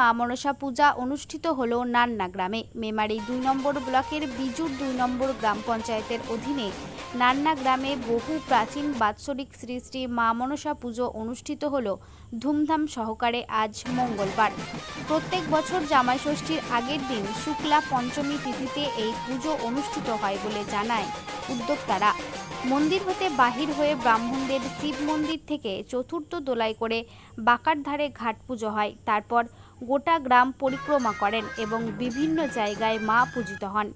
মা মনসা পূজা অনুষ্ঠিত হল নান্না গ্রামে। মেমারি দুই নম্বর ব্লকের বিজুর দুই নম্বর গ্রাম পঞ্চায়েতের অধীনে নান্না গ্রামে বহু প্রাচীন বাৎসরিক শ্রী শ্রী মা মনসা পুজো অনুষ্ঠিত হল ধুমধাম সহকারে আজ মঙ্গলবার। প্রত্যেক বছর জামাই ষষ্ঠীর আগের দিন শুক্লা পঞ্চমী তিথিতে এই পুজো অনুষ্ঠিত হয় বলে জানায় উদ্যোক্তারা। মন্দির হতে বাহির হয়ে ব্রাহ্মণদের শিব মন্দির থেকে চতুর্থ দোলাই করে বাঁকার ধারে ঘাট পুজো হয়। তারপর গোটা গ্রাম পরিক্রমা করেন এবং বিভিন্ন জায়গায় মা পূজিত হন।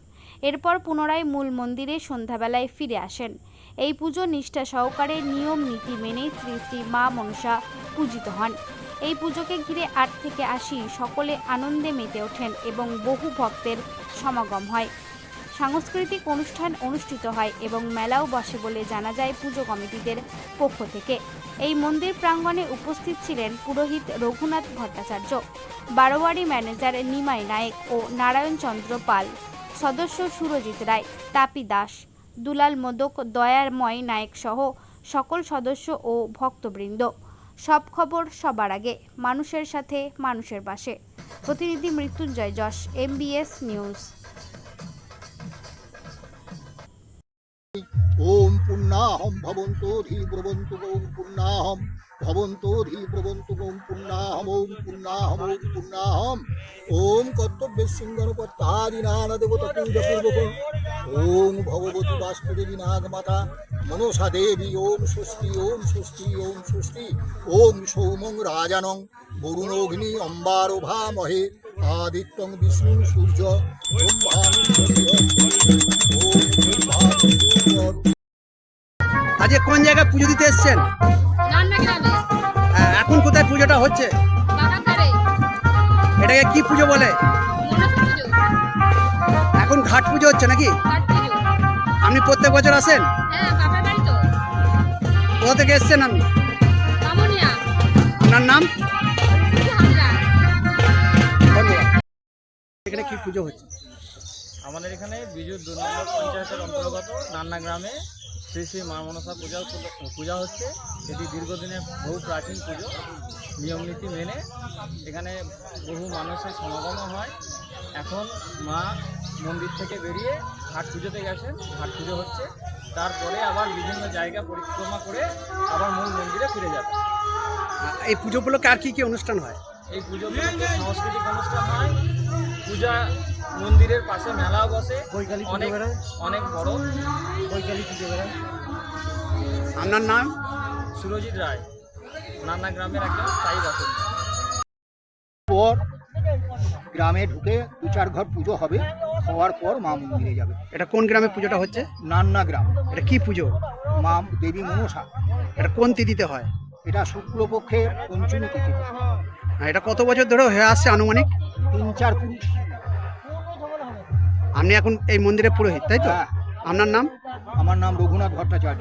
এরপর পুনরায় মূল মন্দিরে সন্ধ্যাবেলায় ফিরে আসেন। এই পুজো নিষ্ঠা সহকারে নিয়ম নীতি মেনে শ্রী শ্রী মা মনসা পূজিত হন। এই পুজোকে ঘিরে আট থেকে আশি সকলে আনন্দে মেতে ওঠেন এবং বহু ভক্তের সমাগম হয়। সাংস্কৃতিক অনুষ্ঠান অনুষ্ঠিত হয় এবং মেলাও বসে বলে জানা যায় পুজো কমিটিদের পক্ষ থেকে। এই মন্দির প্রাঙ্গণে উপস্থিত ছিলেন পুরোহিত রঘুনাথ ভট্টাচার্য, বারোয়ারি ম্যানেজার নিমাই নায়েক ও নারায়ণ চন্দ্র পাল, সদস্য সুরজিৎ রায়, তাপি দাস, দুলাল মোদক, দয়াময় নায়েক সহ সকল সদস্য ও ভক্তবৃন্দ। সব খবর সবার আগে, মানুষের সাথে মানুষের পাশে। প্রতিনিধি মৃত্যুঞ্জয় যশ এমবিএস নিউজ পুণ্যাহম ভবন্তো ধী ব্রবন্তু ওম পুণ্যাহম ভবন্তো ধী ব্রবন্তু ওম পুণ্যাহম ওম পুণ্যাহম ওম পুণ্যাহম ওম কর্তব্য সিংহনপত্তাদিনানা দেবতা পূজা পূর্বক ওম ভগবতী বাষ্পদেবী নাগমাতা মনসা দেবী, ওম ষষ্ঠী ওম ষষ্ঠী ওম ষষ্ঠী ওম সৌমং রাজানং বরুণগ্নি অম্বারোভা মহে, আদিত্যং বিষ্ণু সূর্য ওম ওম কোন জায়গায় পুজো দিতে এসছেন? আহ, এখন কোথায় পুজোটা হচ্ছে? এটাকে কি পুজো বলে? এখন ঘাট পুজো হচ্ছে নাকি? আপনি প্রত্যেক বছর আসেন? হ্যাঁ কোথা থেকে এসছেন আপনি? আপনার নাম? এখানে কি পুজো হচ্ছে? আমাদের এখানে বিজু দু পঞ্চায়েতের অন্তর্গত নান্না গ্রামে শ্রী শ্রী মা মনসা পূজা পূজা হচ্ছে। এটি দীর্ঘদিনের বহু প্রাচীন পুজো নিয়মনীতি মেনে এখানে বহু মানুষের সমাগমও হয়। এখন মা মন্দির থেকে বেরিয়ে ঘাট পুজোতে গেছেন ঘাট পুজো হচ্ছে। তারপরে আবার বিভিন্ন জায়গা পরিক্রমা করে আবার মূল মন্দিরে ফিরে যাবে। এই পুজো উপলক্ষে আর কি কি অনুষ্ঠান হয়? এই পুজো সাংস্কৃতিক অনুষ্ঠান হয়। পূজা মন্দিরের পাশে মেলাও বসে। অনেক অনেক বড়। আপনার নাম? সুরজিৎ রায়। নান্না গ্রামের একজন স্থায়ী বাসিন্দা। পর গ্রামে ঢুকে দু চার ঘর পুজো হবে হওয়ার পর মা মন্দিরে যাবে। এটা কোন গ্রামে পুজোটা হচ্ছে? নান্না গ্রাম। এটা কি পুজো? মা দেবী মনসা এটা কোন তিথিতে হয়? এটা শুক্লপক্ষে পঞ্চমী তিথি এটা কত বছর ধরে হয়ে আসছে আনুমানিক? তিন চার পুরুষ আপনি এখন এই মন্দিরে পুরোহিত তাই তো? হ্যাঁ, আপনার নাম? আমার নাম রঘুনাথ ভট্টাচার্য।